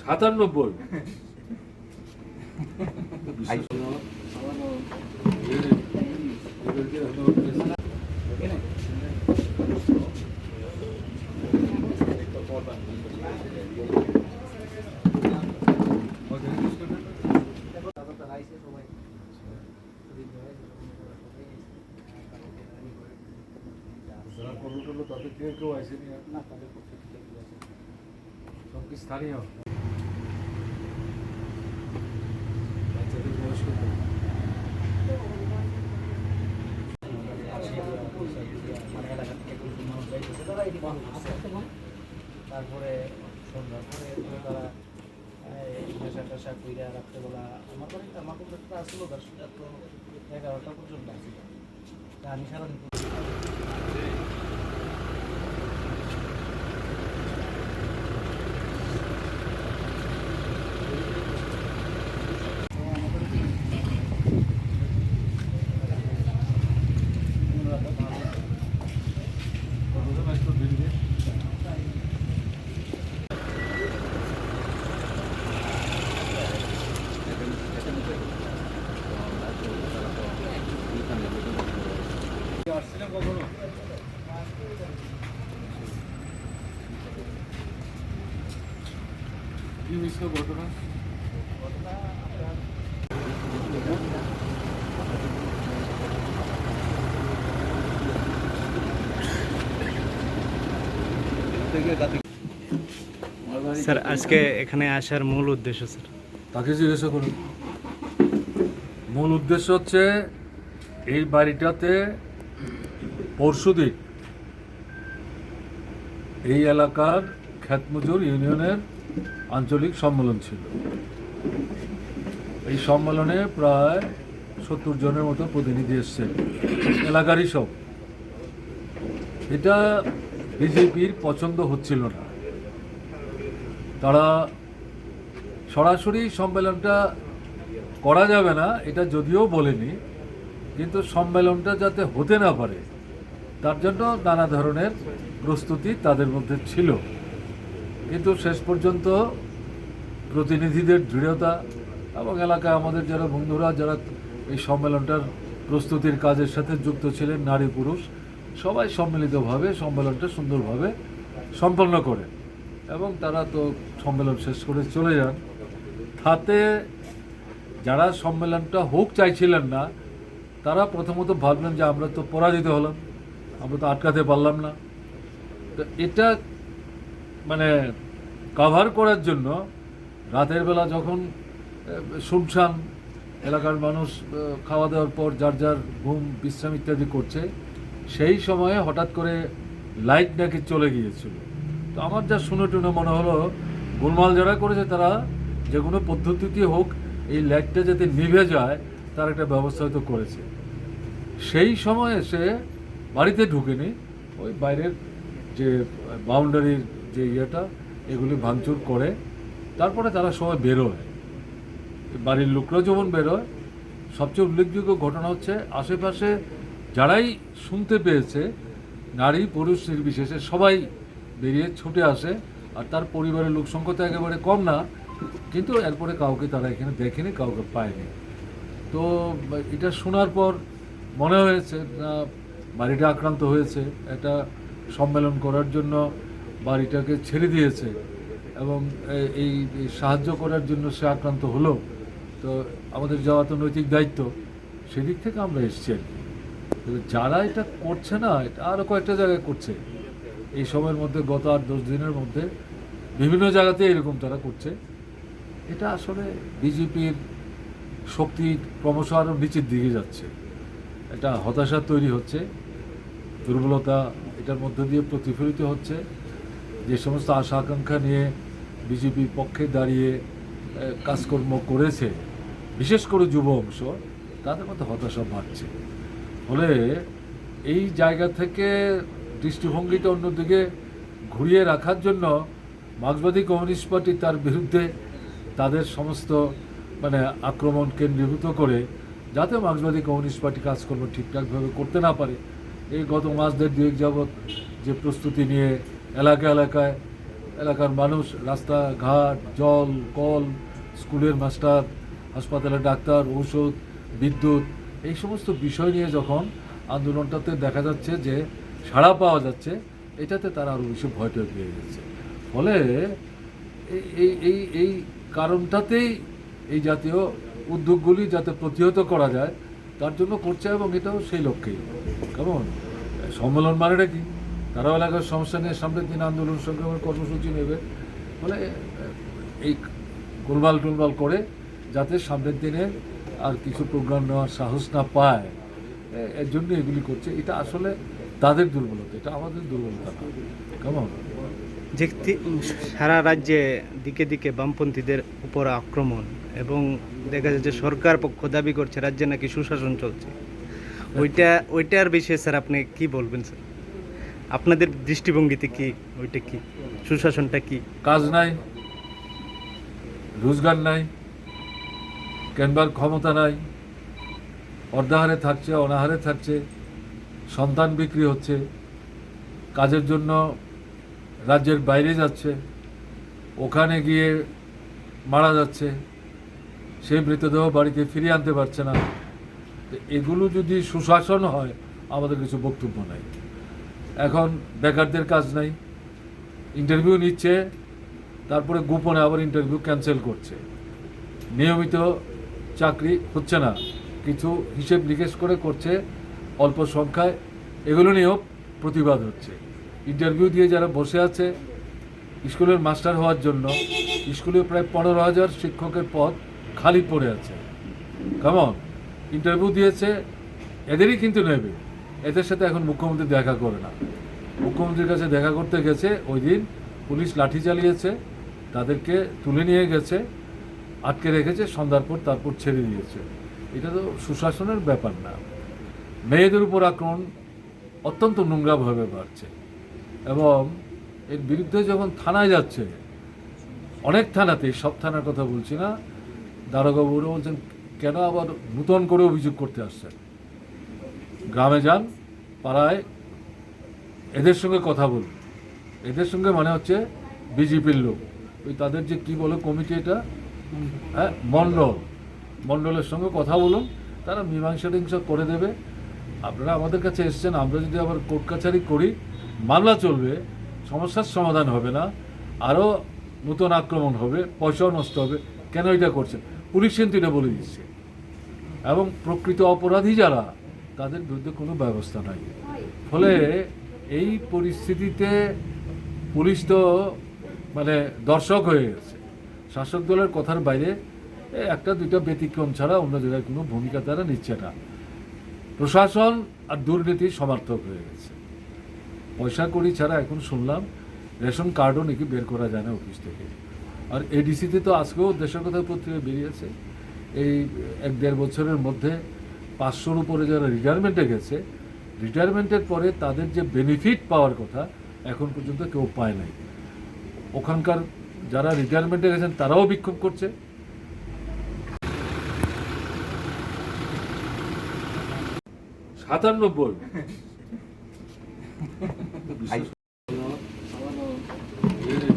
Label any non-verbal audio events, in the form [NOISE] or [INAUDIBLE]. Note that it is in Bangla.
সাতানব্বই তাদের কেউ কেউ আসেনি আর? সব কি স্থানীয় বাচ্চাদের বয়স কত? তারপরে সন্ধ্যার পরে এরপরে তারা এই কইরা রাত্রেবেলা আমার বাড়িতে আমার কন্ট্রাক্টটা আসলো দশটা তো এগারোটা পর্যন্ত আসছিল আমি সারাদিন কখনো? স্যার, আজকে এখানে আসার মূল উদ্দেশ্য, স্যার তাকে জিজ্ঞাসা করুন মূল উদ্দেশ্য হচ্ছে এই বাড়িটাতে পরশুদিন। এই এলাকার খ্যাতমজুর ইউনিয়নের আঞ্চলিক সম্মেলন ছিল। এই সম্মেলনে প্রায় সত্তর জনের মতো প্রতিনিধি এসছে এলাকারই সব। এটা বিজেপির পছন্দ হচ্ছিল না। তারা সরাসরি সম্মেলনটা করা যাবে না, এটা যদিও বলেনি, কিন্তু সম্মেলনটা যাতে হতে না পারে তার জন্য নানা ধরনের প্রস্তুতি তাদের মধ্যে ছিল। কিন্তু শেষ পর্যন্ত প্রতিনিধিদের দৃঢ়তা এবং এলাকায় আমাদের যারা বন্ধুরা, যারা এই সম্মেলনটার প্রস্তুতির কাজের সাথে যুক্ত ছিলেন, নারী পুরুষ, সবাই সম্মিলিতভাবে সম্মেলনটা সুন্দরভাবে সম্পন্ন করে এবং তারা তো সম্মেলন শেষ করে চলে যান। তাতে যারা সম্মেলনটা হোক চাইছিলেন না, তারা প্রথমত ভাবলেন যে আমরা তো পরাজিত হলাম। আমরা তো আটকাতে পারলাম না। তো এটা মানে কাভার করার জন্য রাতের বেলা যখন শুনশান এলাকার মানুষ খাওয়া দাওয়ার পর যার যার ঘুম, বিশ্রাম ইত্যাদি করছে, সেই সময়ে হঠাৎ করে লাইট নাকি চলে গিয়েছিল। তো আমার যা শুনে টুনে মনে হলো, গোলমাল যারা করেছে তারা যে কোনো পদ্ধতিতে হোক এই লাইটটা যাতে নিভে যায়, তার একটা ব্যবস্থা হয়তো করেছে। সেই সময় সে বাড়িতে ঢুকেনি, ওই বাইরের যে বাউন্ডারির যে ইয়েটা, এগুলি ভাঙচুর করে তারপরে তারা সবাই বেরোয় বাড়ির লোকরাও যেমন বেরোয় সবচেয়ে উল্লেখযোগ্য ঘটনা হচ্ছে আশেপাশে যারাই শুনতে পেয়েছে, নারী, পুরুষ, নির্বিশেষে সবাই বেরিয়ে ছুটে আসে, আর তার পরিবারের লোক সংখ্যা তো একেবারে কম না, কিন্তু এরপরে কাউকে তারা এখানে দেখেনি, কাউকে পায়নি। তো, এটা শোনার পর মনে হয়েছে বাড়িটা আক্রান্ত হয়েছে, এটা সম্মেলন করার জন্য বাড়িটাকে ছেড়ে দিয়েছে এবং এই সাহায্য করার জন্য সে আক্রান্ত হলো। তো আমাদের যাওয়া তো নৈতিক দায়িত্ব, সেদিক থেকে আমরা এসছি আর যারা এটা করছে না, এটা আরও কয়েকটা জায়গায় করছে। এই সময়ের মধ্যে, গত আট, দশ দিনের মধ্যে বিভিন্ন জায়গাতে এরকম তারা করছে। এটা আসলে বিজেপির শক্তি ক্রমশ আরও নিচের দিকে যাচ্ছে। এটা হতাশা তৈরি হচ্ছে। দুর্বলতা এটার মধ্যে দিয়ে প্রতিফলিত হচ্ছে। যে সমস্ত আশা আকাঙ্ক্ষা নিয়ে বিজেপির পক্ষে দাঁড়িয়ে কাজকর্ম করেছে, বিশেষ করে যুব অংশ, তাদের মধ্যে হতাশা বাড়ছে। ফলে এই জায়গা থেকে দৃষ্টিভঙ্গিটা অন্যদিকে ঘুরিয়ে রাখার জন্য মার্ক্সবাদী কমিউনিস্ট পার্টি তার বিরুদ্ধে তাদের সমস্ত মানে আক্রমণ কেন্দ্রীভূত করে, যাতে মার্ক্সবাদী কমিউনিস্ট পার্টি কাজকর্ম ঠিকঠাকভাবে করতে না পারে। এই গত মাস দেড় দুয়েক যাবৎ যে প্রস্তুতি নিয়ে এলাকা এলাকায়, এলাকার মানুষ রাস্তাঘাট, জল, কল, স্কুলের মাস্টার, হাসপাতালের ডাক্তার, ঔষধ, বিদ্যুৎ, এই সমস্ত বিষয় নিয়ে যখন আন্দোলনটাতে দেখা যাচ্ছে যে সাড়া পাওয়া যাচ্ছে, এটাতে তারা আরও বেশি ভয় টয় পেয়ে গেছে। ফলে এই এই এই কারণটাতেই এই জাতীয় উদ্যোগগুলি যাতে প্রতিহত করা যায় তার জন্য করছে এবং এটাও সেই লক্ষ্যেই। কেমন? সম্মেলন মানেটা কি? তারাও এলাকার সমস্যা নিয়ে সামনের দিন আন্দোলন সংগ্রামের কর্মসূচি নেবে। আহ, এই গোলমাল টোলমাল করে যাতে সামনের দিনে আর কিছু প্রোগ্রাম নেওয়ার সাহস না পায়। এর জন্য এগুলি করছে। এটা আসলে তাদের দুর্বলতা এটা আমাদের দুর্বলতা না। কেমন? যে সারা রাজ্যে দিকে দিকে বামপন্থীদের উপর আক্রমণ। এবং দেখা যাচ্ছে সরকার পক্ষ দাবি করছে, রাজ্যে নাকি সুশাসন চলছে। ওইটা, ওইটার বিষয়ে স্যার আপনি কি বলবেন, স্যার? আপনাদের দৃষ্টিভঙ্গিতে কি, ওইটা কি? সুশাসনটা কি? কাজ নাই, রোজগার নাই, কেনবার ক্ষমতা নাই, অর্ধাহারে থাকছে, অনাহারে থাকছে, সন্তান বিক্রি হচ্ছে, কাজের জন্য রাজ্যের বাইরে যাচ্ছে, ওখানে গিয়ে মারা যাচ্ছে সেই মৃতদেহ বাড়িতে ফিরিয়ে আনতে পারছে না। এগুলো যদি সুশাসন হয়, আমাদের কিছু বক্তব্য নাই। এখন বেকারদের কাজ নাই। ইন্টারভিউ নিচ্ছে, তারপরে গোপনে আবার ইন্টারভিউ ক্যান্সেল করছে। নিয়মিত চাকরি হচ্ছে না। কিছু হিসেব নিকেশ করে করছে, অল্প সংখ্যায়। এগুলো নিয়েও প্রতিবাদ হচ্ছে। ইন্টারভিউ দিয়ে যারা বসে আছে, স্কুলের মাস্টার হওয়ার জন্য, স্কুলে প্রায় পনেরো হাজার শিক্ষকের পদ খালি পড়ে আছে। কেমন ইন্টারভিউ দিয়েছে, এদেরই কিন্তু নেবে। এদের সাথে এখন মুখ্যমন্ত্রী দেখা করে না। মুখ্যমন্ত্রীর কাছে দেখা করতে গেছে ওই দিন পুলিশ লাঠি চালিয়েছে, তাদেরকে তুলে নিয়ে গেছে, আটকে রেখেছে, সন্ধ্যার পর তারপর ছেড়ে দিয়েছে। এটা তো সুশাসনের ব্যাপার না। মেয়েদের উপর আক্রমণ অত্যন্ত নোংরাভাবে বাড়ছে। এবং এর বিরুদ্ধে যখন থানায় যাচ্ছে, অনেক থানাতেই, সব থানার কথা বলছি না দারোগাবুরা বলছেন, কেন আবার নূতন করে অভিযোগ করতে আসছেন? গ্রামে যান, পাড়ায় এদের সঙ্গে কথা বলুন। এদের সঙ্গে মানে হচ্ছে বিজেপির লোক। ওই তাদের যে কি বলে কমিটি এটা? হ্যাঁ মণ্ডল মণ্ডলের সঙ্গে কথা বলুন, তারা মীমাংসা টিংসা করে দেবে। আপনারা আমাদের কাছে এসছেন, আমরা যদি আবার কোর্ট কাছারি করি, মামলা চলবে, সমস্যার সমাধান হবে না, আরও নতুন আক্রমণ হবে, পয়সাও নষ্ট হবে। কেন এটা করছেন? পুলিশ কিন্তু এটা বলে দিচ্ছে। এবং প্রকৃত অপরাধী যারা, তাদের বিরুদ্ধে কোনো ব্যবস্থা নাই। ফলে এই পরিস্থিতিতে পুলিশ তো মানে দর্শক হয়ে গেছে। শাসক দলের কথার বাইরে একটা দুইটা ব্যতিক্রম ছাড়া অন্য জায়গায় কোনো ভূমিকা তারা নিচ্ছে না। প্রশাসন আর দুর্নীতি সমার্থক হয়ে গেছে। পয়সা করি ছাড়া এখন শুনলাম, রেশন কার্ডও নাকি বের করা যায় না অফিস থেকে। আর এডিসিতে তো আজকেও দেশের কথা পত্রিকা বেরিয়েছে। এই এক দেড় বছরের মধ্যে পাঁচশোর উপরে যারা রিটায়ারমেন্টে গেছে রিটায়ারমেন্টের পরে তাদের যে বেনিফিট পাওয়ার কথা এখন পর্যন্ত কেউ পায় নাই। ওখানকার যারা রিটায়ারমেন্টে গেছেন, তারাও বিক্ষোভ করছে। সাতানব্বই [LAUGHS]